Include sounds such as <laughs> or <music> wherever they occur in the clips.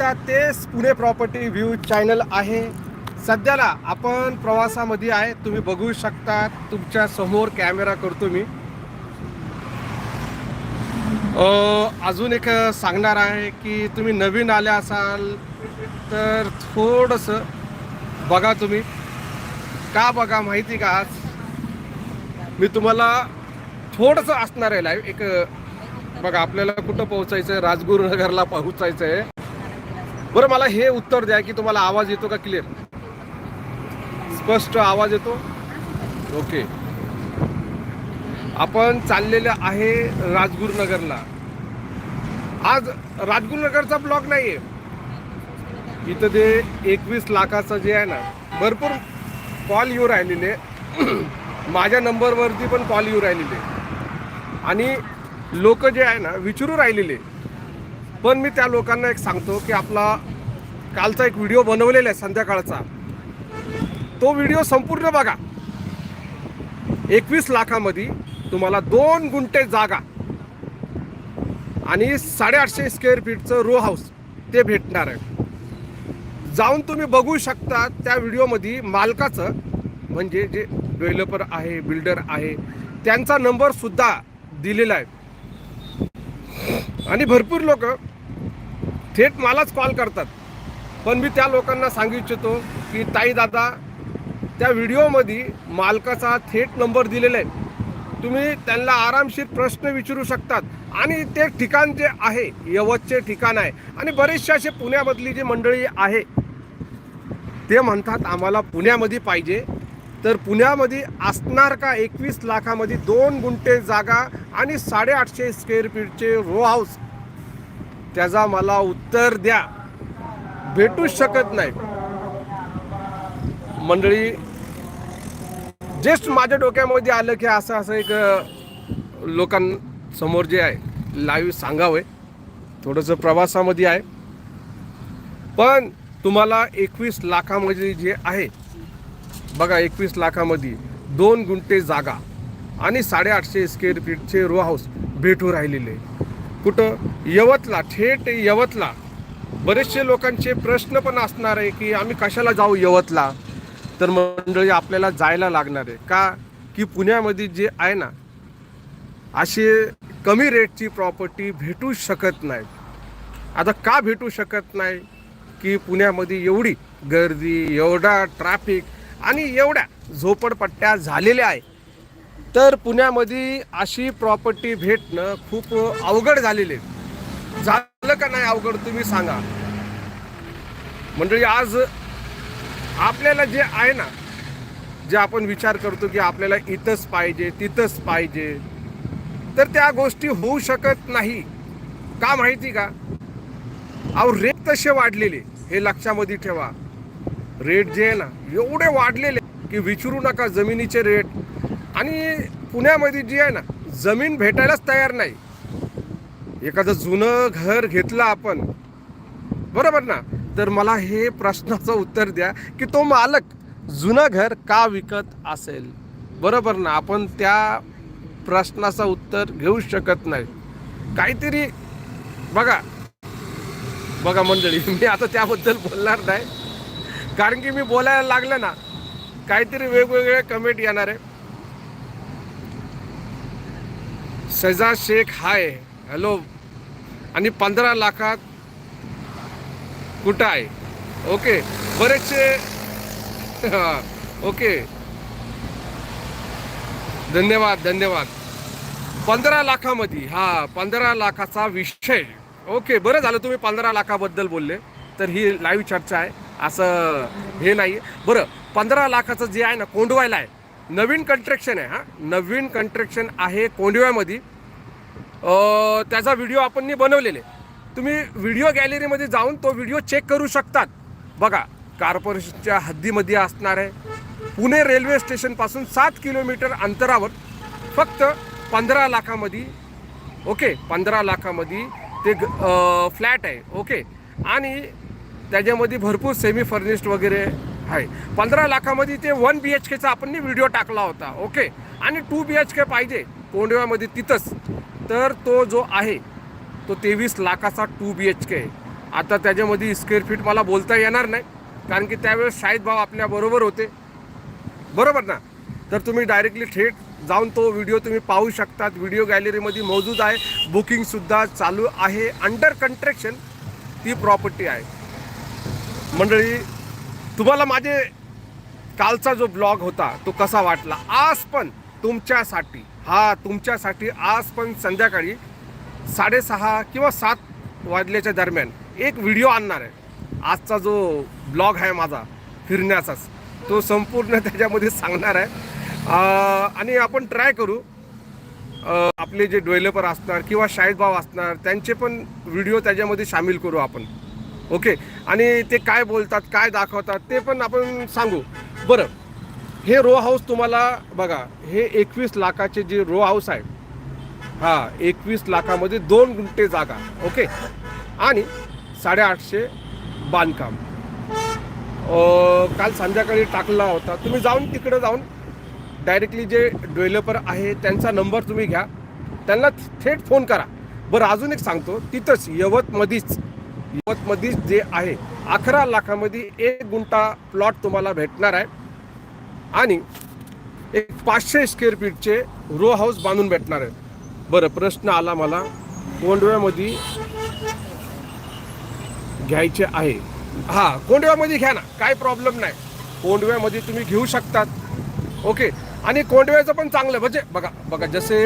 आता तेच Pune property view channel आहे. सध्याला आपण प्रवासामध्ये आहे. तुम्ही बघू शकता तुमच्यासमोर कॅमेरा करतो मी. अजून एक सांगणार आहे की तुम्ही नवीन आले असाल तर थोडंसं बघा तुम्ही. का बघा माहिती का आज? मी तुम्हाला थोडंसं असणार आहे लाईव्ह एक बघा आपल्याला कुठं पोहोचायचं आहे राजगुरुनगरला पोहोचायचं आहे बरं मला हे उत्तर द्या की तुम्हाला आवाज येतो का क्लिअर स्पष्ट आवाज येतो? ओके आपण चाललेलं आहे राजगुरुनगरला. आज राजगुरुनगरचा ब्लॉक नाही आहे इथं ते एकवीस लाखाचं जे आहे ना भरपूर कॉल येऊ राहिलेले. <clears throat> माझ्या नंबरवरती पण कॉल येऊ राहिलेले. आणि लोक जे आहे ना विचारू राहिलेले. पण मी त्या लोकांना एक सांगतो की आपला कालचा एक व्हिडिओ बनवलेला आहे संध्याकाळचा. तो व्हिडिओ संपूर्ण बघा. एकवीस लाखामध्ये तुम्हाला दोन गुंठे जागा आणि साडेआठशे स्क्वेअर फीटचं रो हाऊस ते भेटणार आहे. जाऊन तुम्ही बघू शकता त्या व्हिडिओमध्ये मालकाचं म्हणजे जे डेव्हलपर आहे बिल्डर आहे त्यांचा नंबर सुद्धा दिलेला आहे. आणि भरपूर लोक थेट मलाच कॉल करतात. पण मी त्या लोकांना सांगू इच्छितो की ताई दादा त्या व्हिडिओमध्ये मालकाचा थेट नंबर दिलेला आहे. तुम्ही त्यांना आरामशीर प्रश्न विचारू शकतात. आणि ते ठिकाण जे आहे यवतचे ठिकाण आहे आणि बरेचसे असे पुण्यामधली जी मंडळी आहे ते म्हणतात आम्हाला पुण्यामध्ये पाहिजे. तर पुण्यामध्ये असणार का एकवीस लाखामध्ये दोन गुंठे जागा आणि साडेआठशे स्क्वेअर फीटचे रो हाऊस त्याचा मला उत्तर द्या. भेटूच शकत नाही. मंडळी जस्ट माझ्या डोक्यामध्ये आलं की असं असं एक लोकांसमोर जे आहे लाईव्ह सांगावं. थोडंसं प्रवासामध्ये आहे. पण तुम्हाला एकवीस लाखामध्ये जे आहे बघा एकवीस लाखामध्ये दोन गुंठे जागा आणि साडेआठशे स्क्वेअर फीटचे रो हाऊस भेटू राहिलेले. कुठं यवतला थेट यवतला. बरेचसे लोकांचे प्रश्न पण असणार आहे की आम्ही कशाला जाऊ यवतला? तर मंडळी आपल्याला जायला लागणार आहे. का की पुण्यामध्ये जे आहे ना असे कमी रेटची प्रॉपर्टी भेटू शकत नाही. आता का भेटू शकत नाही? की पुण्यामध्ये एवढी गर्दी एवढा ट्रॅफिक आणि एवढ्या झोपडपट्ट्या झालेल्या आहे. तर पुण्यामध्ये अशी प्रॉपर्टी भेटणं खूप अवघड झालेले आहे. झालं का नाही अवघड तुम्ही सांगा. म्हणजे आज आपल्याला जे आहे ना जे आपण विचार करतो की आपल्याला इथंच पाहिजे तिथंच पाहिजे तर त्या गोष्टी होऊ शकत नाही. का माहिती का? अहो रेट तसे वाढलेले हे लक्षामध्ये ठेवा. रेट जे आहे ना एवढे वाढलेले की विचारू नका जमिनीचे रेट आणि पुण्यामध्ये जी आहे ना जमीन भेटायलाच तयार नाही. एखादं जुनं घर घेतलं आपण बरोबर ना? तर मला हे प्रश्नाचं उत्तर द्या की तो मालक जुनं घर का विकत असेल? बरोबर ना? आपण त्या प्रश्नाचं उत्तर घेऊ शकत नाही. काहीतरी बघा बघा मंडळी मी आता त्याबद्दल बोलणार नाही. कारण की मी बोलायला लागलं ना काहीतरी वेगवेगळे कमेंट येणार आहे. सजा शेख हाय हॅलो आणि पंधरा लाखात कुठं आहे? ओके बरेचसे <laughs> ओके धन्यवाद धन्यवाद. पंधरा लाखामध्ये हा पंधरा लाखाचा विषय. ओके बरं झालं तुम्ही पंधरा लाखाबद्दल बोलले तर ही लाईव्ह चर्चा आहे. असं हे नाही बरं पंधरा लाखाचं जे आहे ना कोंडवायला आहे. नवीन कंट्रॅक्शन आहे हा. नवीन कंट्रॅक्शन आहे कोंडिव्यामध्ये त्याचा व्हिडिओ आपण बनवलेले. तुम्ही व्हिडिओ गॅलरीमध्ये जाऊन तो व्हिडिओ चेक करू शकतात. बघा कार्पोरेशनच्या हद्दीमध्ये असणार आहे. पुणे रेल्वे स्टेशनपासून सात किलोमीटर अंतरावर फक्त पंधरा लाखामध्ये ओके पंधरा लाखामध्ये ते फ्लॅट आहे ओके आणि त्याच्यामध्ये भरपूर सेमी फर्निश्ड वगैरे आहे. पंधरा लाखामध्ये ते वन बी एच केचा आपण व्हिडिओ टाकला होता ओके आणि टू बी एच के पाहिजे कोंडव्यामध्ये तिथंच. तर तो जो आहे तो तेवीस लाखाचा टू बी एच के आहे. आता त्याच्यामध्ये स्क्वेअर फीट मला बोलता येणार नाही कारण की त्यावेळेस शाहीद भाव आपल्याबरोबर होते. बरोबर ना? तर तुम्ही डायरेक्टली थेट जाऊन तो व्हिडिओ तुम्ही पाहू शकतात. व्हिडिओ गॅलरीमध्ये मौजूद आहे. बुकिंगसुद्धा चालू आहे. अंडर कंस्ट्रक्शन ती प्रॉपर्टी आहे. मंडळी तुम्हाला माझे कालचा जो ब्लॉग होता तो कसा वाटला? आज पण तुमच्यासाठी हा तुमच्यासाठी आज पण संध्याकाळी साडेसहा किंवा सात वाजल्याच्या दरम्यान एक व्हिडिओ आणणार आहे. आजचा जो ब्लॉग आहे माझा फिरण्याचाच तो संपूर्ण त्याच्यामध्ये सांगणार आहे. आणि आपण ट्राय करू. आपले जे डेव्हलपर असणार किंवा शाहीद भाव असणार त्यांचे पण व्हिडिओ त्याच्यामध्ये सामील करू आपण. ओके? आणि ते काय बोलतात काय दाखवतात ते पण आपण सांगू. बरं हे रो हाऊस तुम्हाला बघा हे एकवीस लाखाचे जे रो हाऊस आहे हा एकवीस लाखामध्ये दोन गुंठे जागा ओके? आणि साडेआठशे बांधकाम. काल संध्याकाळी टाकला होता. तुम्ही जाऊन तिकडे जाऊन डायरेक्टली जे डेव्हलपर आहे त्यांचा नंबर तुम्ही घ्या. त्यांना थेट फोन करा. बरं अजून एक सांगतो. तिथंच यवतमध्येच यवतमध्येच जे आहे अकरा लाखामध्ये एक गुंठा प्लॉट तुम्हाला भेटणार आहे. आणि एक पाचशे स्क्वेअर फीटचे रो हाऊस बांधून भेटणार आहे. बरं प्रश्न आला मला. कोंडव्यामध्ये घ्यायचे आहे. हा कोंडव्यामध्ये घ्या ना. काय प्रॉब्लेम नाही. कोंडव्यामध्ये तुम्ही घेऊ शकतात. ओके. आणि कोंडव्याचं पण चांगलं. म्हणजे बघा बघा जसे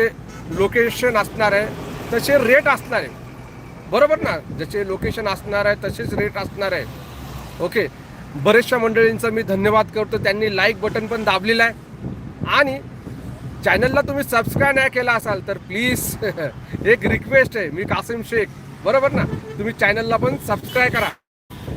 लोकेशन असणार आहे तसे रेट असणार आहे. बरोबर ना? जसे लोकेशन असणार आहे तसेच रेट असणार आहे. ओके बरेचशा मंडळींचा मी धन्यवाद करतो. त्यांनी लाईक बटन पण दाबलेलं आहे. आणि चॅनलला तुम्ही सबस्क्राईब नाही केला असाल तर प्लीज <laughs> एक रिक्वेस्ट आहे मी कासिम शेख. बरोबर ना? तुम्ही चॅनलला पण सबस्क्राईब करा.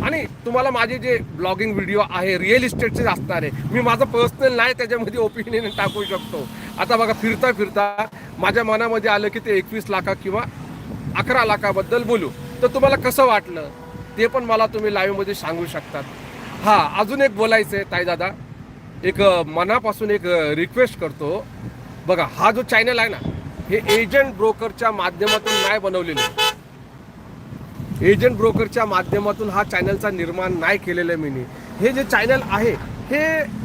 आणि तुम्हाला माझे जे ब्लॉगिंग व्हिडिओ आहे रिअल इस्टेटचे असणार आहे मी माझं पर्सनल नाही त्याच्यामध्ये ओपिनियन टाकू शकतो. आता बघा फिरता फिरता माझ्या मनामध्ये आलं की ते एकवीस लाखा किंवा अकरा लाखाबद्दल बोलू. तर तुम्हाला कसं वाटलं? ते पण मला तुम्ही लाईव्हमध्ये सांगू शकतात. हां अजून एक बोलायचं आहे ताईदादा. एक मनापासून एक रिक्वेस्ट करतो. बघा हा जो चॅनल आहे ना हे एजंट ब्रोकरच्या माध्यमातून नाही बनवलेलं एजंट ब्रोकरच्या माध्यमातून हा चॅनलचा निर्माण नाही केलेलं आहे मी हे जे चॅनल आहे हे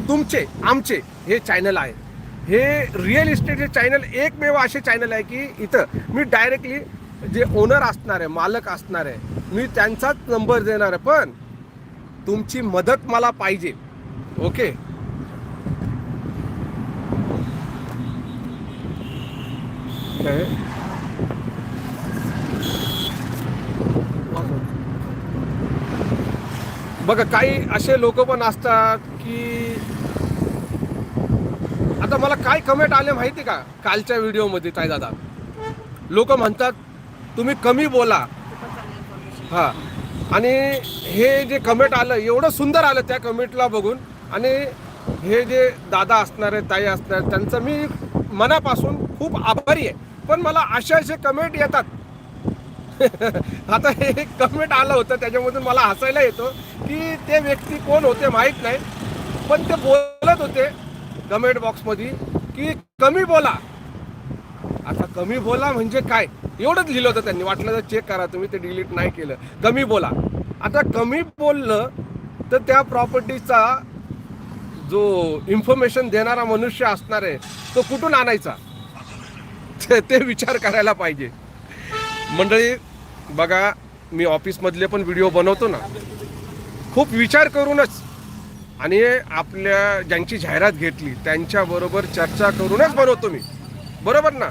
तुमचे आमचे हे चॅनल आहे. हे रिअल इस्टेटचे चॅनल एकमेव असे चॅनल आहे की इथं मी डायरेक्टली जे ओनर असणार आहे मालक असणार आहे मी त्यांचाच नंबर देणार आहे. पण तुमची मदत मला पाहिजे. ओके काय बघा काही असे लोक पण असतात की आता मला काय कमेंट आले माहिती का? कालच्या व्हिडिओमध्ये ताई दादा. लोक म्हणतात तुम्ही कमी बोला. हा. आणि हे जे कमेंट आलं एवढं सुंदर आलं त्या कमेंटला बघून. आणि हे जे दादा असणार आहे ताई असणार त्यांचं मी मनापासून खूप आभारी आहे. पण मला असे असे कमेंट येतात. <laughs> आता हे कमेंट आलं होतं त्याच्यामधून मला हसायला येतो की ते व्यक्ती कोण होते माहीत नाही. पण ते बोलत होते कमेंट बॉक्समध्ये की कमी बोला. आता कमी बोला म्हणजे काय? एवढंच लिहिलं होतं त्यांनी. वाटलं तर चेक करा तुम्ही ते डिलीट नाही केलं. कमी बोला. आता कमी बोललं तर त्या प्रॉपर्टीचा जो इन्फॉर्मेशन देणारा मनुष्य असणार आहे तो कुठून आणायचा? ते- ते विचार करायला पाहिजे. मंडळी बघा मी ऑफिसमधले पण व्हिडिओ बनवतो ना. खूप विचार करूनच आणि आपल्या ज्यांची जाहिरात घेतली त्यांच्याबरोबर चर्चा करूनच बनवतो मी. बरोबर ना?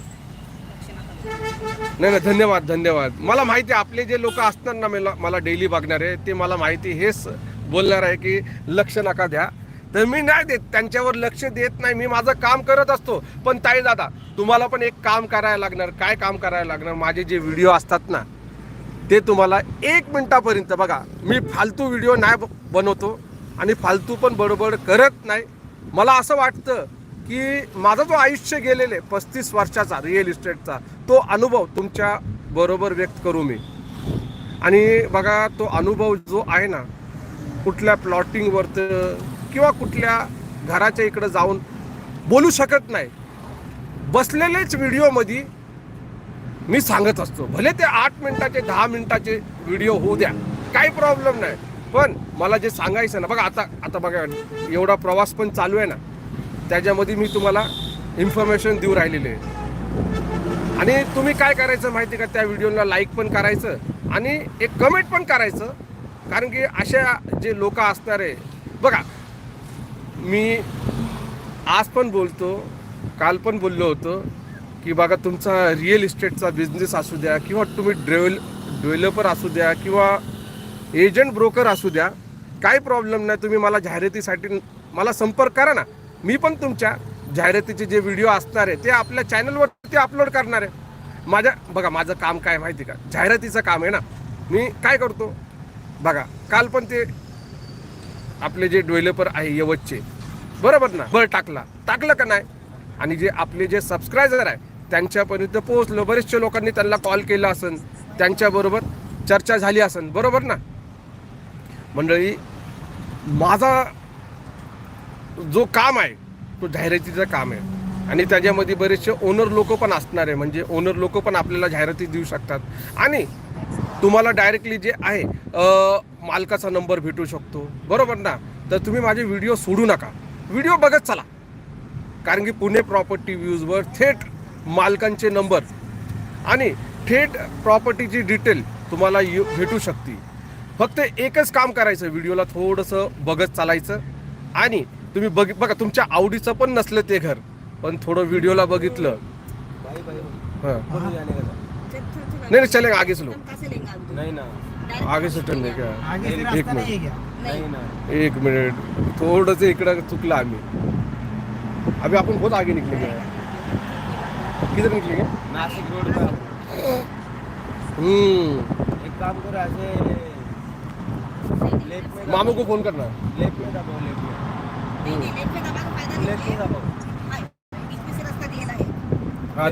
नाही नाही धन्यवाद धन्यवाद. मला माहिती आहे आपले जे लोक असतात ना मला मला डेली बघणारे ते मला माहिती हेच बोलणार आहे की लक्ष नका द्या. तर मी नाही देत त्यांच्यावर लक्ष देत नाही. मी माझं काम करत असतो. पण ताई दादा तुम्हाला पण एक काम करायला लागणार. काय काम करायला लागणार? माझे जे व्हिडिओ असतात ना ते तुम्हाला एक मिनटापर्यंत बघा. मी फालतू व्हिडिओ नाही ब- बनवतो आणि फालतू पण बडबड करत नाही. मला असं वाटतं की माझा जो आयुष्य गेलेले पस्तीस वर्षाचा रिअल इस्टेटचा तो अनुभव तुमच्या बरोबर व्यक्त करू मी. आणि बघा तो अनुभव जो आहे ना कुठल्या प्लॉटिंगवरचं किंवा कुठल्या घराच्या इकडं जाऊन बोलू शकत नाही. बसलेलेच व्हिडिओमध्ये मी सांगत असतो भले ते आठ मिनिटाचे दहा मिनिटाचे व्हिडिओ होऊ द्या काही प्रॉब्लेम नाही. पण मला जे सांगायचं ना बघा आता आता बघा एवढा प्रवास पण चालू आहे ना त्याच्यामध्ये मी तुम्हाला इन्फॉर्मेशन देऊ राहिलेले. आहे आणि तुम्ही काय करायचं माहिती का? त्या व्हिडिओला लाईक पण करायचं आणि एक कमेंट पण करायचं. कारण की अशा जे लोक असणार आहे बघा मी आज पण बोलतो काल पण बोललो होतो की बघा तुमचा रिअल इस्टेटचा बिझनेस असू द्या किंवा तुम्ही डेव्हल डेव्हलपर असू द्या किंवा एजंट ब्रोकर असू द्या काही प्रॉब्लेम नाही. तुम्ही मला जाहिरातीसाठी मला संपर्क करा ना. मी पण तुमच्या जाहिरातीचे जे व्हिडिओ असणार आहे ते आपल्या चॅनलवरती अपलोड करणार आहे. माझ्या बघा माझं काम काय माहिती का? जाहिरातीचं काम आहे ना? मी काय करतो? बघा काल पण ते आपले जे डेव्हलपर आहे यवतचे बरोबर ना? बळ टाकला. टाकलं का नाही? आणि जे आपले जे सबस्क्रायबर आहे त्यांच्यापर्यंत पोहोचलो. बरेचशे लोकांनी त्यांना कॉल केला असन. त्यांच्याबरोबर चर्चा झाली असन. बरोबर ना? मंडळी माझा जो काम आहे तो जाहिरातीचं काम आहे. आणि त्याच्यामध्ये बरेचसे ओनर लोक पण असणार आहे. म्हणजे ओनर लोक पण आपल्याला जाहिराती देऊ शकतात. आणि तुम्हाला डायरेक्टली जे आहे मालकाचा नंबर भेटू शकतो. बरोबर ना? तर तुम्ही माझे व्हिडिओ सोडू नका. व्हिडिओ बघत चला. कारण की पुणे प्रॉपर्टी व्ह्यूजवर थेट मालकांचे नंबर आणि थेट प्रॉपर्टीची डिटेल तुम्हाला यु- भेटू शकते. फक्त एकच काम करायचं व्हिडिओला थोडंसं बघत चालायचं आणि तुम्ही बघ बघा तुमच्या आवडीचं पण नसलं ते घर पण थोडं व्हिडिओला बघितलं. भाई भाई हां. का नहीं नहीं चलेगा आगे से लो नहीं ना. आगे से टर्न क्या आगे से एक मिनिट. क्या नहीं ना. एक मिनिट. थोडंसं इकडं चुकलं आम्ही. अभी आपण बहुत आगे निकलेंगे किधर निकलेंगे नासिक रोड पर हम्म. एक काम करो ऐसे में मामू को फोन करना लेफ्ट में दबाओ लेफ्ट हा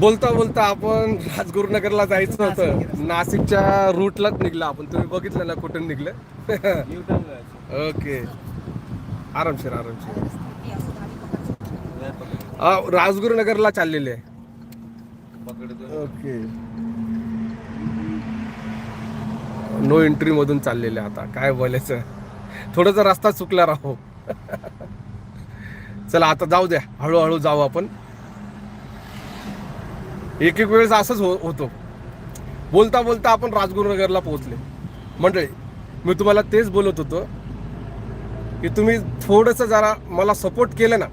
बोलता बोलता आपण राजगुरुनगरला जायचं होतं. नाशिकच्या रूटलाच निघला आपण. तुम्ही बघितलं ना कुठून निघलं? ओके आरामशीर आरामशीर राजगुरुनगरला चाललेले. ओके नो एंट्री मधून चाललेले आता. काय बोलायचं? थोडासा रस्ता चुकला राहो चला आता जाऊ द्या. हळूहळू जाऊ आपण. एक एक वेळेस असंच हो होतो. बोलता बोलता आपण राजगुरुनगरला पोहोचले. मंडळी मी तुम्हाला तेच बोलत होतो की तुम्ही थोडंसं जरा मला सपोर्ट केलं ना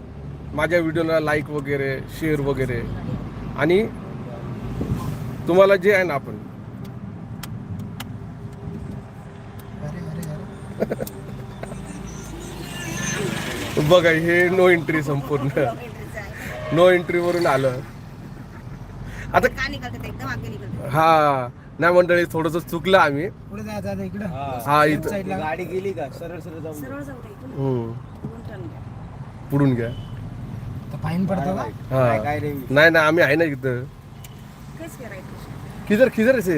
माझ्या व्हिडिओला लाईक वगैरे शेअर वगैरे. आणि तुम्हाला जे आहे ना आपण <laughs> बघा हे नो एंट्री संपूर्ण. नो एंट्री वरून आलं. आता एकदम आगे निकलते हा. नाही मंडळी थोडस चुकलं आम्ही. हा. इथं. गाडी गेली का? सरळ सरळ जाऊन. हम्म. पुढून घ्या. फाईन पडतो का? हा. काय नाही नाही ना आम्ही आहे ना इथं. किधर किधर से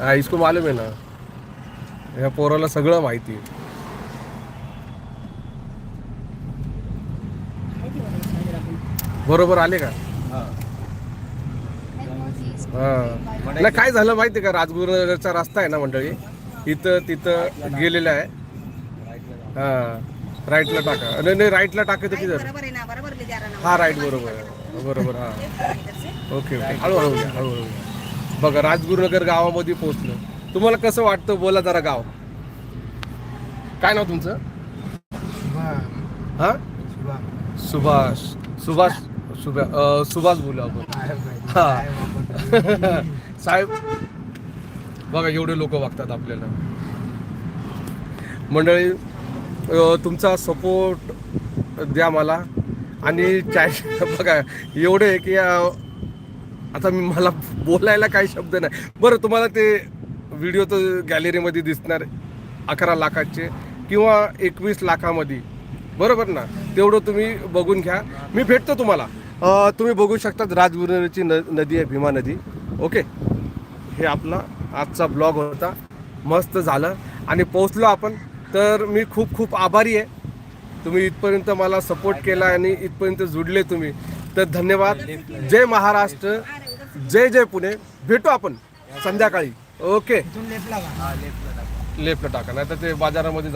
हा इसको मालूम आहे ना. ह्या पोराला सगळं माहिती आहे. बरोबर आले का? हा. हा. नाही काय झालं माहिती आहे का? राजगुरुनगरचा रस्ता आहे ना मंडळी? इथं तिथं गेलेला आहे. हा. राईटला टाका. नाही नाही राईटला टाकायचं Right किधर बरोबर आहे ना बरोबर ले जा रहा ना. हा राईट बरोबर आहे. बरोबर हा. ओके ओके हळूहळू हळूहळू. बघा राजगुरुनगर गावामध्ये पोहोचलो. तुम्हाला कसं वाटतं? बोला जरा गाव. काय नाव तुमचं? हा? सुभाष. सुभाष सुभा सुभाष बोलू आपण. हा. साहेब बघा एवढे लोक वागतात आपल्याला. मंडळी तुमचा सपोर्ट द्या मला. आणि चाय बघा एवढे की आता मी मला बोलायला काही शब्द नाही. बरं तुम्हाला ते व्हिडिओ तर गॅलरीमध्ये दिसणार अकरा लाखाचे किंवा एकवीस लाखामध्ये. बरोबर ना? तेवढं तुम्ही बघून घ्या. मी भेटतो तुम्हाला. तुम्ही बघू शकतात राजगुरुची न नदी आहे भीमा नदी. ओके? हे आपला आजचा ब्लॉग होता. मस्त झालं. आणि पोचलो आपण. तर मी खूप खूप आभारी आहे. तुम्ही इथपर्यंत मला सपोर्ट केला आणि इथपर्यंत जुडले तुम्ही. तर धन्यवाद. जय महाराष्ट्र. जय जय पुणे. भेटू आपण संध्याकाळी. ओके. लेफ्टला टाका. नाही तर ते बाजारामध्ये